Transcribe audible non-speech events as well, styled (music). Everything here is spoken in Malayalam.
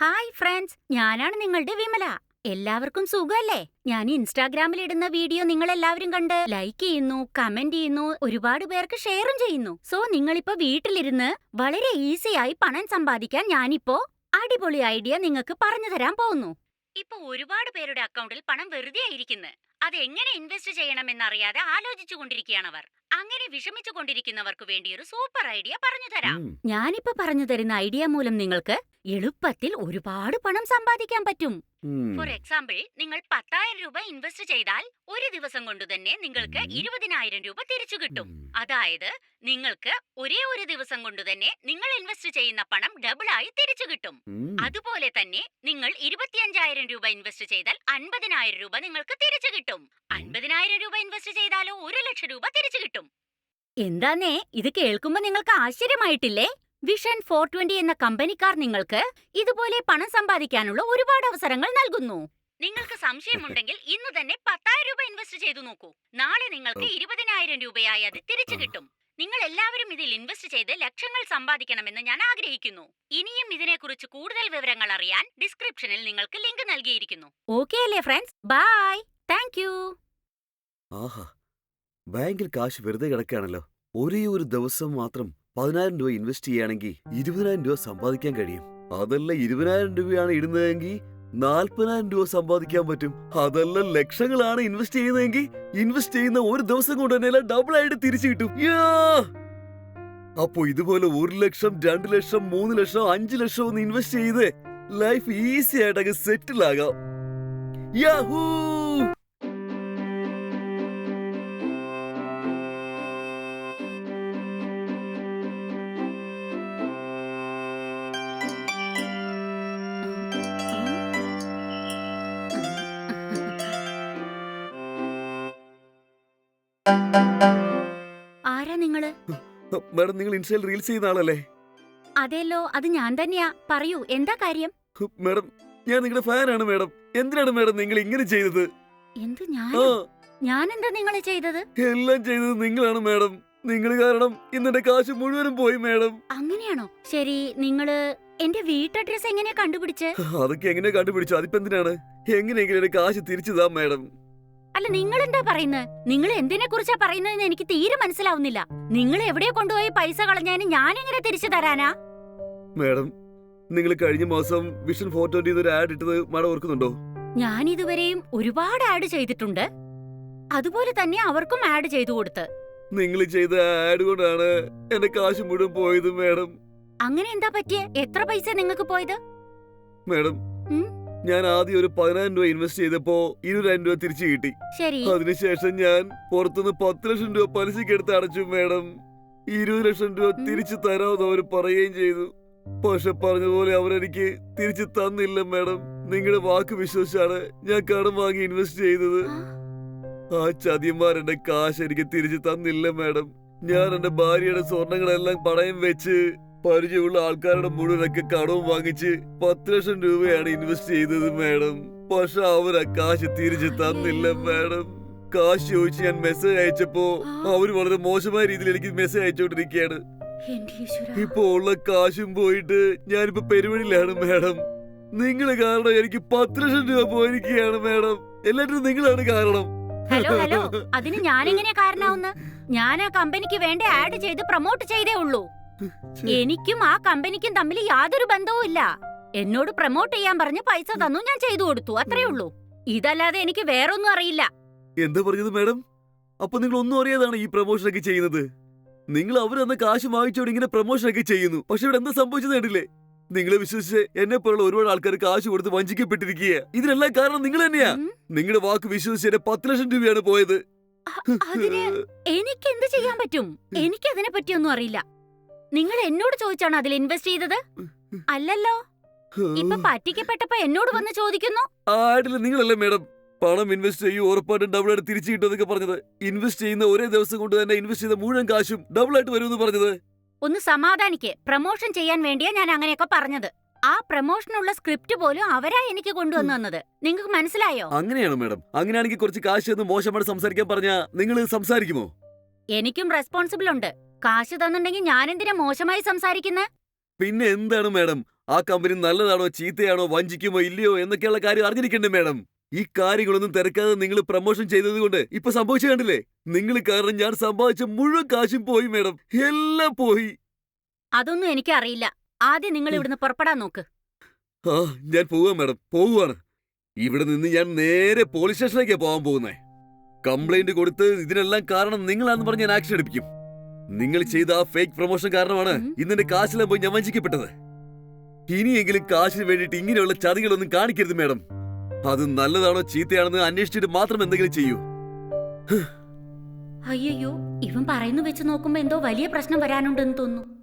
ഹായ് ഫ്രണ്ട്സ് ഞാനാണ് നിങ്ങളുടെ വിമല. എല്ലാവർക്കും സുഖമല്ലേ? ഞാൻ ഇൻസ്റ്റാഗ്രാമിൽ ഇടുന്ന വീഡിയോ നിങ്ങൾ എല്ലാവരും കണ്ട് ലൈക്ക് ചെയ്യുന്നു കമന്റ് ചെയ്യുന്നു ഒരുപാട് പേർക്ക് ഷെയറും ചെയ്യുന്നു. സോ നിങ്ങളിപ്പോ വീട്ടിലിരുന്ന് വളരെ ഈസിയായി പണം സമ്പാദിക്കാൻ ഞാനിപ്പോ അടിപൊളി ഐഡിയ നിങ്ങൾക്ക് പറഞ്ഞു തരാൻ പോകുന്നു. ഇപ്പൊ ഒരുപാട് പേരുടെ അക്കൗണ്ടിൽ പണം വെറുതെ ആയിരിക്കുന്നു. അത് എങ്ങനെ ഇൻവെസ്റ്റ് ചെയ്യണമെന്നറിയാതെ ആലോചിച്ചു കൊണ്ടിരിക്കുകയാണവർ അങ്ങനെ വിഷമിച്ചു കൊണ്ടിരിക്കുന്നവർക്ക് വേണ്ടി ഒരു സൂപ്പർ ഐഡിയ പറഞ്ഞു തരാം. ഞാനിപ്പോ പറഞ്ഞു തരുന്ന ഐഡിയ മൂലം നിങ്ങൾക്ക് എളുപ്പത്തിൽ ഒരുപാട് പണം സമ്പാദിക്കാൻ പറ്റും. ഫോർ എക്സാമ്പിൾ നിങ്ങൾ പത്തായിരം രൂപ ഇൻവെസ്റ്റ് ചെയ്താൽ ഒരു ദിവസം കൊണ്ട് തന്നെ നിങ്ങൾക്ക്. ഇരുപതിനായിരം രൂപ തിരിച്ചു കിട്ടും. അതായത് നിങ്ങൾക്ക് ഒരേ ഒരു ദിവസം കൊണ്ട് തന്നെ നിങ്ങൾ ഇൻവെസ്റ്റ് ചെയ്യുന്ന പണം ഡബിൾ ആയി തിരിച്ചു കിട്ടും. അതുപോലെ തന്നെ നിങ്ങൾ ഇരുപത്തിയഞ്ചായിരം രൂപ ഇൻവെസ്റ്റ് ചെയ്താൽ അൻപതിനായിരം രൂപ നിങ്ങൾക്ക് തിരിച്ചു കിട്ടും. അൻപതിനായിരം രൂപ ഇൻവെസ്റ്റ് ചെയ്താലോ ഒരു ലക്ഷം രൂപ തിരിച്ചു കിട്ടും. എന്താന്നേ? ഇത് കേൾക്കുമ്പോ നിങ്ങൾക്ക് ആശ്ചര്യമായിട്ടില്ലേ? വിഷൻ ഫോർ ട്വന്റി എന്ന കമ്പനിക്കാർ നിങ്ങൾക്ക് ഇതുപോലെ പണം സമ്പാദിക്കാനുള്ള ഒരുപാട് അവസരങ്ങൾ നൽകുന്നു. നിങ്ങൾക്ക് സംശയമുണ്ടെങ്കിൽ ഇന്ന് തന്നെ പത്തായിരം രൂപ ഇൻവെസ്റ്റ് ചെയ്തു നോക്കൂ. നാളെ നിങ്ങൾക്ക്. ഇരുപതിനായിരം രൂപയായി അത് തിരിച്ചു. കിട്ടും. നിങ്ങൾ എല്ലാവരും ഇതിൽ ഇൻവെസ്റ്റ് ചെയ്ത് ലക്ഷങ്ങൾ സമ്പാദിക്കണമെന്ന് ഞാൻ ആഗ്രഹിക്കുന്നു. ഇനിയും ഇതിനെക്കുറിച്ച് കൂടുതൽ വിവരങ്ങൾ അറിയാൻ ഡിസ്ക്രിപ്ഷനിൽ നിങ്ങൾക്ക് ലിങ്ക് നൽകിയിരിക്കുന്നു. ഓക്കെ അല്ലേ ഫ്രണ്ട്സ് ബൈ താങ്ക് യു ആഹാ. ബാങ്കിൽ കാശ് വെറുതെ കിടക്കുകയാണല്ലോ. ഒരേ ഒരു ദിവസം മാത്രം പതിനായിരം രൂപ ഇൻവെസ്റ്റ് ചെയ്യുകയാണെങ്കിൽ ഇരുപതിനായിരം രൂപ സമ്പാദിക്കാൻ കഴിയും. അതല്ല ഇരുപതിനായിരം രൂപയാണ് ഇടുന്നതെങ്കിൽ നാൽപ്പതിനായിരം രൂപ സമ്പാദിക്കാൻ പറ്റും. അതല്ല ലക്ഷങ്ങളാണ് ഇൻവെസ്റ്റ് ചെയ്യുന്നതെങ്കിൽ ഇൻവെസ്റ്റ് ചെയ്യുന്ന ഒരു ദിവസം കൊണ്ട് തന്നെ ഡബിൾ ആയിട്ട് തിരിച്ചു കിട്ടും! അപ്പോ ഇതുപോലെ ഒരു ലക്ഷം രണ്ട് ലക്ഷം മൂന്ന് ലക്ഷം അഞ്ച് ലക്ഷം ഒന്ന് ഇൻവെസ്റ്റ് ചെയ്ത് ലൈഫ് ഈസി ആയിട്ട് സെറ്റിൽ ആകാം. യാഹൂ! ആരാ നിങ്ങൾ? മാഡം നിങ്ങൾ ഇൻസ്റ്റയിൽ റീൽസ് ചെയ്യുന്ന ആളല്ലേ? അതെല്ലോ അത് ഞാൻ തന്നെയാ. പറയൂ എന്താ കാര്യം? മാഡം ഞാൻ നിങ്ങളുടെ ഫാനാണ് മാഡം. എന്തിനാണ് മാഡം നിങ്ങൾ ഇങ്ങനെ ചെയ്തത്? എന്ത് ഞാൻ? ആ. എന്താ നിങ്ങളെ ചെയ്തത്? എല്ലാം ചെയ്തത് നിങ്ങളാണ് മാഡം. നിങ്ങൾ കാരണം ഇന്നെന്റെ കാശ് മുഴുവനും പോയി മാഡം. അങ്ങനെയാണോ? ശരി നിങ്ങൾ എന്റെ വീട്ടഡ്രസ് എങ്ങനെയാ കണ്ടുപിടിച്ച്? അതൊക്കെ എങ്ങനെ കണ്ടുപിടിച്ചു അതിപ്പോ എന്തിനാണ്? എങ്ങനെയെങ്കിലും എന്റെ കാശ് തിരിച്ചു താ മാഡം. അല്ല നിങ്ങൾ എന്താ പറയുന്നത് നിങ്ങൾ എന്തിനെ കുറിച്ചാ പറയുന്നതെന്ന് എനിക്ക് തീരെ മനസ്സിലാവുന്നില്ല. നിങ്ങൾ എവിടെ കൊണ്ടുപോയി പൈസ കളഞ്ഞതിന് ഞാൻ എങ്ങനെ തിരിച്ചു തരാനാ? മാഡം നിങ്ങൾ കഴിഞ്ഞ മാസം വിഷൻ ഫോർ ട്വന്റി ഒരു ആഡ് ഇട്ടത് മാഡം ഓർക്കുന്നുണ്ടോ? ഞാൻ ഇതുവരെയും ഒരുപാട് ആഡ് ചെയ്തിട്ടുണ്ട്. അതുപോലെ തന്നെ അവർക്കും ആഡ് ചെയ്തു കൊടുത്ത്. നിങ്ങൾ ചെയ്ത ആഡ് കൊണ്ടാണ് എന്റെ കാശ് മുഴുവൻ പോയത് മാഡം. അങ്ങനെ എന്താ പറ്റിയേ? എത്ര പൈസ നിങ്ങൾക്ക് പോയത്? മാഡം? ഞാൻ ആദ്യം ഒരു പതിനായിരം രൂപ ഇൻവെസ്റ്റ് ചെയ്തപ്പോ ഇരുപതിനായിരം രൂപ തിരിച്ചു കിട്ടി. ശരി. അതിനുശേഷം ഞാൻ പുറത്തുനിന്ന് പത്ത് ലക്ഷം രൂപ പലിശക്ക് എടുത്ത് അടച്ചു മേഡം. ഇരുപത് ലക്ഷം രൂപ. തിരിച്ചു തരാമെന്ന് അവർ പറയുകയും ചെയ്തു. പക്ഷെ പറഞ്ഞതുപോലെ അവരെനിക്ക് തിരിച്ചു തന്നില്ല മേഡം. നിങ്ങളുടെ വാക്ക് വിശ്വസിച്ചാണ് ഞാൻ കടം വാങ്ങി ഇൻവെസ്റ്റ് ചെയ്തത്. ആ, ആ കാശ് എനിക്ക് തിരിച്ചു തന്നില്ല മേഡം. ഞാൻ എന്റെ ഭാര്യയുടെ സ്വർണങ്ങളെല്ലാം പണയം വെച്ച് പരിചയമുള്ള ആൾക്കാരുടെ മുഴുവനൊക്കെ കടവും വാങ്ങിച്ച് പത്ത് ലക്ഷം രൂപയാണ് ഇൻവെസ്റ്റ് ചെയ്തത് മാഡം. പക്ഷെ അവരാ കാശ് തിരിച്ചു തന്നില്ല മാഡം. കാശ് ചോദിച്ച് ഞാൻ മെസ്സേജ് അയച്ചപ്പോ അവർ വളരെ മോശമായ രീതിയിൽ എനിക്ക് മെസ്സേജ് അയച്ചോണ്ടിരിക്കുകയാണ് എന്റെ ഇപ്പൊ ഉള്ള കാശും പോയിട്ട് ഞാനിപ്പോ പെരുവഴിയിലാണ് മാഡം. നിങ്ങൾ കാരണം എനിക്ക് പത്ത് ലക്ഷം രൂപ പോയിരിക്കുകയാണ് മാഡം. എല്ലാറ്റിനും നിങ്ങളാണ് കാരണം. Hello hello. (laughs) അതിന് ഞാനെങ്ങനെയാ കാരണാവുന്ന? ഞാൻ ആ കമ്പനിക്ക് വേണ്ടി ആഡ് ചെയ്ത് പ്രൊമോട്ട് ചെയ്തേ ഉള്ളൂ. എനിക്കും ആ കമ്പനിക്കും തമ്മിൽ യാതൊരു ബന്ധവും ഇല്ല. എന്നോട് പ്രൊമോട്ട് ചെയ്യാൻ പറഞ്ഞ് പൈസ തന്നു ഞാൻ ചെയ്തു കൊടുത്തു അത്രേ ഉള്ളൂ. ഇതല്ലാതെ എനിക്ക് വേറൊന്നും അറിയില്ല. എന്താ പറഞ്ഞത് മാഡം? അപ്പൊ നിങ്ങൾ ഒന്നും അറിയാതാണ് ഈ പ്രൊമോഷൻ ഒക്കെ ചെയ്യുന്നത്? നിങ്ങൾ അവർ തന്ന കാശ് വാങ്ങിച്ചോണ്ട് ഇങ്ങനെ പ്രൊമോഷൻ ഒക്കെ ചെയ്യുന്നു. പക്ഷെ ഇവിടെ എന്താ സംഭവിച്ചത് കണ്ടില്ലേ? നിങ്ങളെ വിശ്വസിച്ച് എന്നെ പോലുള്ള ഒരുപാട് ആൾക്കാർ കാശ് കൊടുത്ത് വഞ്ചിക്കപ്പെട്ടിരിക്കുക ഇതിനെല്ലാം കാരണം നിങ്ങൾ തന്നെയാ. നിങ്ങളുടെ വാക്ക് വിശ്വസിച്ച് എന്റെ പത്ത് ലക്ഷം രൂപയാണ് പോയത്. (laughs) എനിക്ക് എന്ത് ചെയ്യാൻ പറ്റും? എനിക്ക് അതിനെ പറ്റിയൊന്നും അറിയില്ല. നിങ്ങൾ എന്നോട് ചോദിച്ചാണ് അതിൽ ഇൻവെസ്റ്റ് ചെയ്തത്? അല്ലല്ലോ. ഇപ്പൊ പറ്റിക്കപ്പെട്ടപ്പോ എന്നോട് വന്ന് ചോദിക്കുന്നു? നിങ്ങളല്ലേ മേഡം പണം ഇൻവെസ്റ്റ് ചെയ്യൂ ഉറപ്പായിട്ടും ഡബിൾ ആയിട്ട് തിരിച്ചു കിട്ടുമെന്നൊക്കെ പറഞ്ഞത്. ഇൻവെസ്റ്റ് ചെയ്യുന്ന ഒരേ ദിവസം കൊണ്ട് തന്നെ ഇൻവെസ്റ്റ് ചെയ്ത മുഴുവൻ കാശും ഡബിൾ ആയിട്ട് വരുമെന്ന് പറഞ്ഞത്. ഒന്ന് സമാധാനിക്ക്. പ്രൊമോഷൻ ചെയ്യാൻ വേണ്ടിയാ ഞാൻ അങ്ങനെയൊക്കെ പറഞ്ഞത്. ആ പ്രമോഷനുള്ള സ്ക്രിപ്റ്റ് പോലും അവരാ എനിക്ക് കൊണ്ടുവന്നു തന്നത്. നിങ്ങൾക്ക് മനസ്സിലായോ? അങ്ങനെയാണ് മേഡം? അങ്ങനെയാണെങ്കിൽ കുറച്ച് കാശ് എന്ന് മോശമായിട്ട് സംസാരിക്കാൻ പറഞ്ഞാ നിങ്ങൾ സംസാരിക്കുമോ? എനിക്കും റെസ്പോൺസിബിൾ ഉണ്ട്. കാശ് തന്നിട്ടുണ്ടെങ്കിൽ ഞാനെന്തിനാ മോശമായി സംസാരിക്കുന്നത് പിന്നെ എന്താണ് മാഡം? ആ കമ്പനി നല്ലതാണോ ചീത്തയാണോ വഞ്ചിക്കുമോ ഇല്ലയോ എന്നൊക്കെയുള്ള കാര്യം അറിഞ്ഞിരിക്കണ്ടേ മാഡം? ഈ കാര്യങ്ങളൊന്നും തിരക്കാതെ നിങ്ങൾ പ്രൊമോഷൻ ചെയ്തത് കൊണ്ട് ഇപ്പൊ സംഭവിച്ചു കണ്ടില്ലേ? നിങ്ങൾ കാരണം ഞാൻ സമ്പാദിച്ച മുഴുവൻ കാശും പോയി മാഡം. എല്ലാം പോയി. അതൊന്നും എനിക്ക് അറിയില്ല ആദ്യം നിങ്ങൾ ഇവിടുന്ന് പുറപ്പെടാൻ നോക്ക്. ആ ഞാൻ പോവാ മാഡം. പോവുകയാണ് ഇവിടെ നിന്ന് ഞാൻ നേരെ പോലീസ് സ്റ്റേഷനിലേക്കാ പോകാൻ പോകുന്നേ. കംപ്ലൈന്റ് കൊടുത്ത് ഇതിനെല്ലാം കാരണം നിങ്ങളാന്ന് പറഞ്ഞ് ഞാൻ ആക്ഷൻ എടുപ്പിക്കും. നിങ്ങൾ ചെയ്ത ആ ഫേക്ക് പ്രൊമോഷൻ കാരണമാണ് ഇന്നെ കാശെല്ലാം പോയി ഞാൻ വഞ്ചിക്കപ്പെട്ടത്. ഇനിയെങ്കിലും കാശിന് വേണ്ടിയിട്ട് ഇങ്ങനെയുള്ള ചതികളൊന്നും കാണിക്കരുത് മേഡം. അത് നല്ലതാണോ ചീത്തയാണെന്ന് അന്വേഷിച്ചിട്ട് മാത്രം എന്തെങ്കിലും ചെയ്യൂ. അയ്യോ ഇവൻ പറയുന്നു വെച്ച് നോക്കുമ്പോ എന്തോ വലിയ പ്രശ്നം വരാനുണ്ടെന്ന് തോന്നുന്നു.